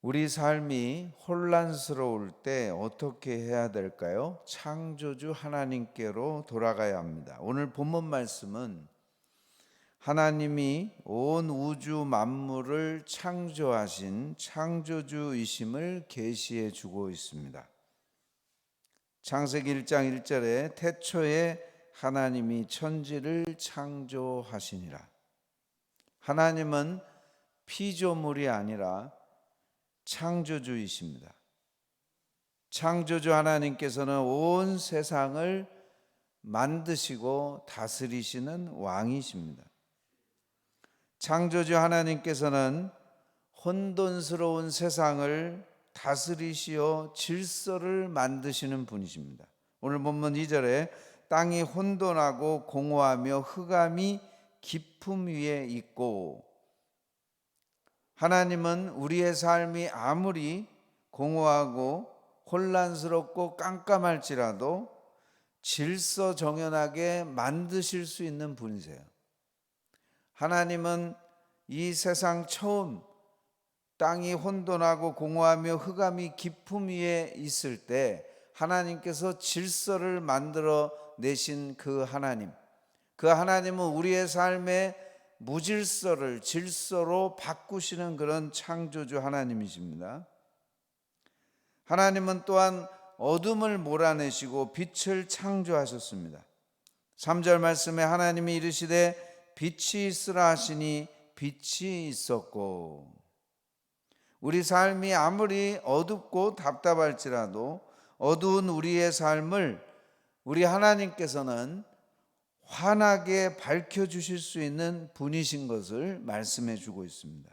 우리 삶이 혼란스러울 때 어떻게 해야 될까요? 창조주 하나님께로 돌아가야 합니다. 오늘 본문 말씀은 하나님이 온 우주 만물을 창조하신 창조주이심을 계시해 주고 있습니다. 창세기 1장 1절에 태초에 하나님이 천지를 창조하시니라. 하나님은 피조물이 아니라 창조주이십니다. 창조주 하나님께서는 온 세상을 만드시고 다스리시는 왕이십니다. 창조주 하나님께서는 혼돈스러운 세상을 다스리시어 질서를 만드시는 분이십니다. 오늘 본문 2절에 땅이 혼돈하고 공허하며 흑암이 깊음 위에 있고 하나님은 우리의 삶이 아무리 공허하고 혼란스럽고 깜깜할지라도 질서 정연하게 만드실 수 있는 분이세요. 하나님은 이 세상 처음 땅이 혼돈하고 공허하며 흑암이 깊음 위에 있을 때 하나님께서 질서를 만들어 내신 그 하나님. 그 하나님은 우리의 삶에 무질서를 질서로 바꾸시는 그런 창조주 하나님이십니다. 하나님은 또한 어둠을 몰아내시고 빛을 창조하셨습니다. 3절 말씀에 하나님이 이르시되 빛이 있으라 하시니 빛이 있었고 우리 삶이 아무리 어둡고 답답할지라도 어두운 우리의 삶을 우리 하나님께서는 환하게 밝혀 주실 수 있는 분이신 것을 말씀해 주고 있습니다.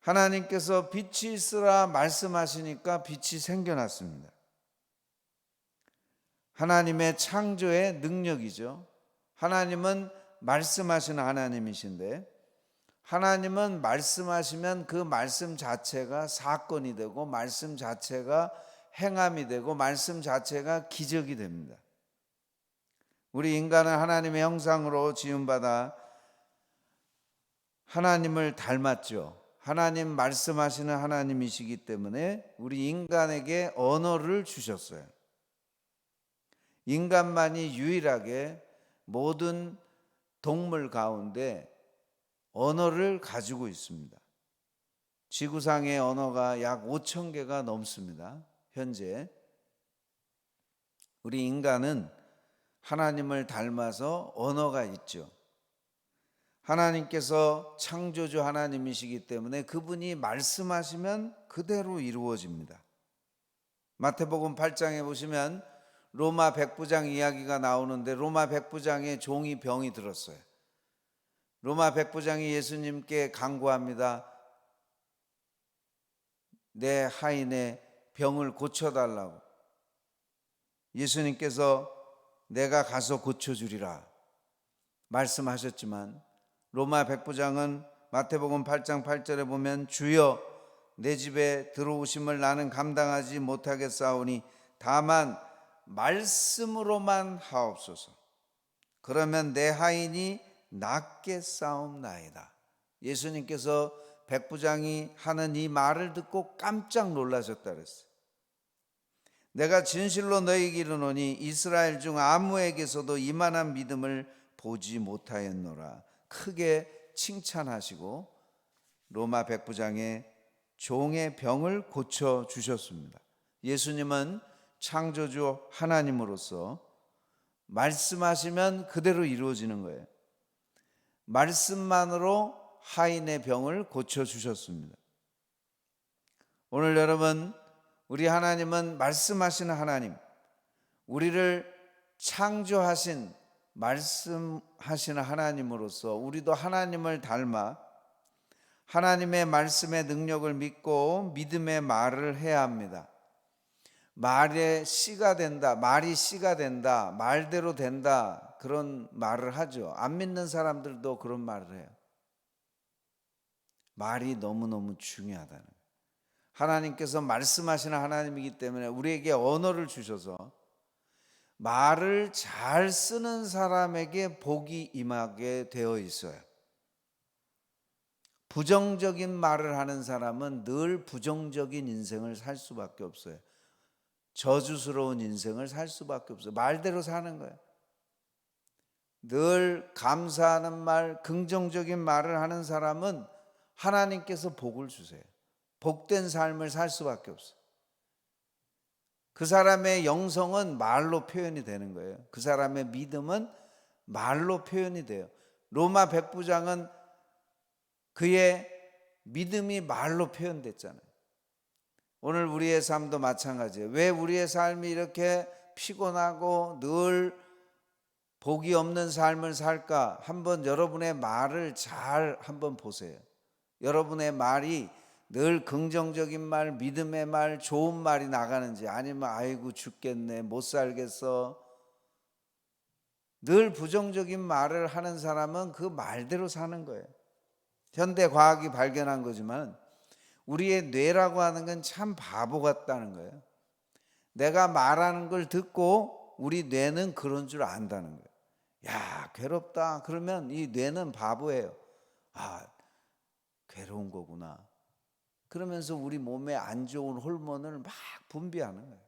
하나님께서 빛이 있으라 말씀하시니까 빛이 생겨났습니다. 하나님의 창조의 능력이죠. 하나님은 말씀하시는 하나님이신데 하나님은 말씀하시면 그 말씀 자체가 사건이 되고 말씀 자체가 행함이 되고 말씀 자체가 기적이 됩니다. 우리 인간은 하나님의 형상으로 지음받아 하나님을 닮았죠. 하나님 말씀하시는 하나님이시기 때문에 우리 인간에게 언어를 주셨어요. 인간만이 유일하게 모든 동물 가운데 언어를 가지고 있습니다. 지구상의 언어가 약 5천 개가 넘습니다. 현재 우리 인간은 하나님을 닮아서 언어가 있죠. 하나님께서 창조주 하나님이시기 때문에 그분이 말씀하시면 그대로 이루어집니다. 마태복음 8장에 보시면 로마 백부장 이야기가 나오는데 로마 백부장의 종이 병이 들었어요. 로마 백부장이 예수님께 간구합니다. 내 하인의 병을 고쳐달라고. 예수님께서 내가 가서 고쳐주리라. 말씀하셨지만 로마 백부장은 마태복음 8장 8절에 보면 주여 내 집에 들어오심을 나는 감당하지 못하겠사오니 다만 말씀으로만 하옵소서. 그러면 내 하인이 낫게 싸움나이다. 예수님께서 백부장이 하는 이 말을 듣고 깜짝 놀라셨다 그랬어요 내가 진실로 너희에게 이르노니 이스라엘 중 아무에게서도 이만한 믿음을 보지 못하였노라. 크게 칭찬하시고 로마 백부장의 종의 병을 고쳐 주셨습니다. 예수님은 창조주 하나님으로서 말씀하시면 그대로 이루어지는 거예요. 말씀만으로 하인의 병을 고쳐 주셨습니다. 오늘 여러분 우리 하나님은 말씀하시는 하나님, 우리를 창조하신 말씀하시는 하나님으로서 우리도 하나님을 닮아 하나님의 말씀의 능력을 믿고 믿음의 말을 해야 합니다. 말에 씨가 된다, 말이 씨가 된다, 말대로 된다, 그런 말을 하죠. 안 믿는 사람들도 그런 말을 해요. 말이 너무너무 중요하다는. 하나님께서 말씀하시는 하나님이기 때문에 우리에게 언어를 주셔서 말을 잘 쓰는 사람에게 복이 임하게 되어 있어요. 부정적인 말을 하는 사람은 늘 부정적인 인생을 살 수밖에 없어요. 저주스러운 인생을 살 수밖에 없어요. 말대로 사는 거예요. 늘 감사하는 말, 긍정적인 말을 하는 사람은 하나님께서 복을 주세요. 복된 삶을 살 수밖에 없어요. 그 사람의 영성은 말로 표현이 되는 거예요. 그 사람의 믿음은 말로 표현이 돼요. 로마 백부장은 그의 믿음이 말로 표현됐잖아요. 오늘 우리의 삶도 마찬가지예요. 왜 우리의 삶이 이렇게 피곤하고 늘 복이 없는 삶을 살까? 한번 여러분의 말을 잘 한번 보세요. 여러분의 말이 늘 긍정적인 말, 믿음의 말, 좋은 말이 나가는지 아니면 아이고 죽겠네, 못 살겠어. 늘 부정적인 말을 하는 사람은 그 말대로 사는 거예요. 현대 과학이 발견한 거지만 우리의 뇌라고 하는 건 참 바보 같다는 거예요. 내가 말하는 걸 듣고 우리 뇌는 그런 줄 안다는 거예요. 야, 괴롭다. 그러면 이 뇌는 바보예요. 아, 괴로운 거구나. 그러면서 우리 몸에 안 좋은 호르몬을 막 분비하는 거예요.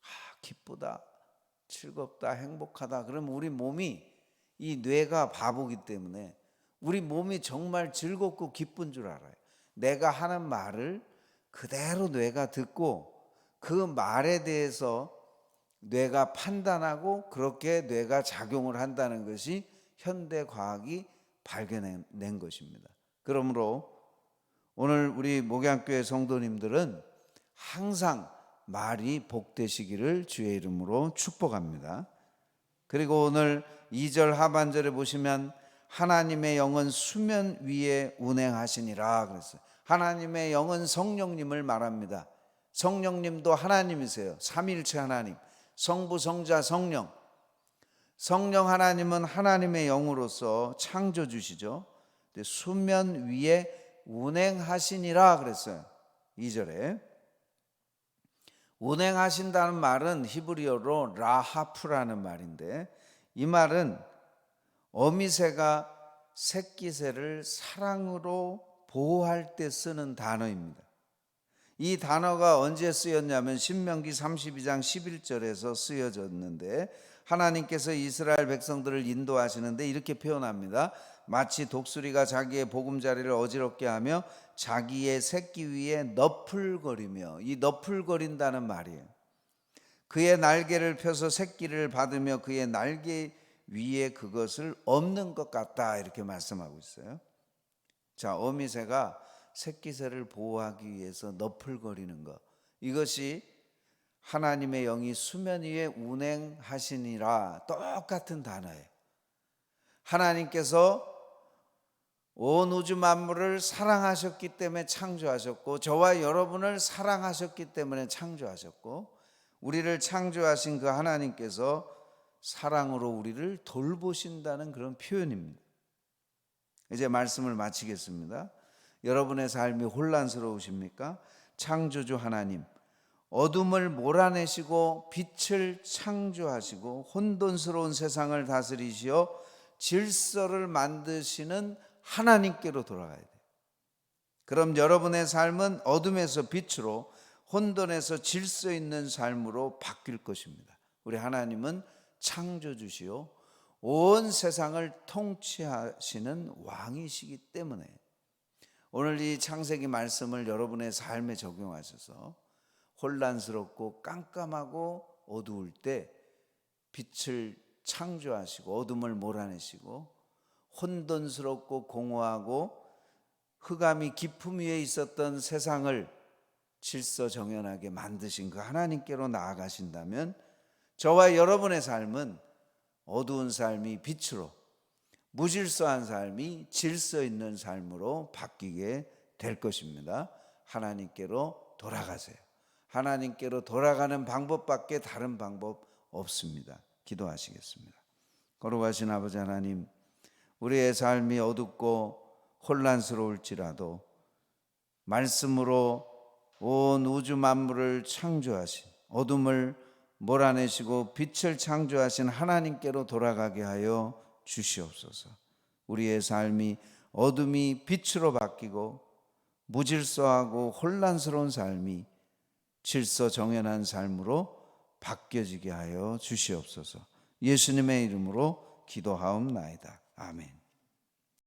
아, 기쁘다. 즐겁다. 행복하다. 그러면 우리 몸이 이 뇌가 바보기 때문에 우리 몸이 정말 즐겁고 기쁜 줄 알아요. 내가 하는 말을 그대로 뇌가 듣고 그 말에 대해서 뇌가 판단하고 그렇게 뇌가 작용을 한다는 것이 현대 과학이 발견해낸 것입니다. 그러므로 오늘 우리 목양교회 성도님들은 항상 말이 복되시기를 주의 이름으로 축복합니다. 그리고 오늘 2절 하반절에 보시면 하나님의 영은 수면 위에 운행하시니라 그랬어요. 하나님의 영은 성령님을 말합니다. 성령님도 하나님이세요. 삼일체 하나님. 성부, 성자, 성령. 성령 하나님은 하나님의 영으로서 창조주시죠. 수면 위에 운행하시니라 그랬어요. 2절에. 운행하신다는 말은 히브리어로 라하프라는 말인데 이 말은 어미새가 새끼새를 사랑으로 보호할 때 쓰는 단어입니다. 이 단어가 언제 쓰였냐면 신명기 32장 11절에서 쓰여졌는데 하나님께서 이스라엘 백성들을 인도하시는데 이렇게 표현합니다. 마치 독수리가 자기의 보금자리를 어지럽게 하며 자기의 새끼 위에 너풀거리며 이 너풀거린다는 말이에요. 그의 날개를 펴서 새끼를 받으며 그의 날개 위에 그것을 없는 것 같다 이렇게 말씀하고 있어요. 자, 어미새가 새끼새를 보호하기 위해서 너풀거리는 것. 이것이 하나님의 영이 수면 위에 운행하시니라 똑같은 단어예요. 하나님께서 온 우주 만물을 사랑하셨기 때문에 창조하셨고 저와 여러분을 사랑하셨기 때문에 창조하셨고 우리를 창조하신 그 하나님께서 사랑으로 우리를 돌보신다는 그런 표현입니다. 이제 말씀을 마치겠습니다. 여러분의 삶이 혼란스러우십니까? 창조주 하나님, 어둠을 몰아내시고 빛을 창조하시고 혼돈스러운 세상을 다스리시어 질서를 만드시는 하나님께로 돌아가야 돼요. 그럼 여러분의 삶은 어둠에서 빛으로 혼돈에서 질서 있는 삶으로 바뀔 것입니다. 우리 하나님은 창조주시오 온 세상을 통치하시는 왕이시기 때문에 오늘 이 창세기 말씀을 여러분의 삶에 적용하셔서 혼란스럽고 깜깜하고 어두울 때 빛을 창조하시고 어둠을 몰아내시고 혼돈스럽고 공허하고 흑암이 깊음 위에 있었던 세상을 질서 정연하게 만드신 그 하나님께로 나아가신다면 저와 여러분의 삶은 어두운 삶이 빛으로 무질서한 삶이 질서 있는 삶으로 바뀌게 될 것입니다. 하나님께로 돌아가세요. 하나님께로 돌아가는 방법밖에 다른 방법 없습니다. 기도하시겠습니다. 거룩하신 아버지 하나님, 우리의 삶이 어둡고 혼란스러울지라도 말씀으로 온 우주 만물을 창조하신 어둠을 몰아내시고 빛을 창조하신 하나님께로 돌아가게 하여 주시옵소서. 우리의 삶이 어둠이 빛으로 바뀌고 무질서하고 혼란스러운 삶이 질서 정연한 삶으로 바뀌어지게 하여 주시옵소서. 예수님의 이름으로 기도하옵나이다. 아멘.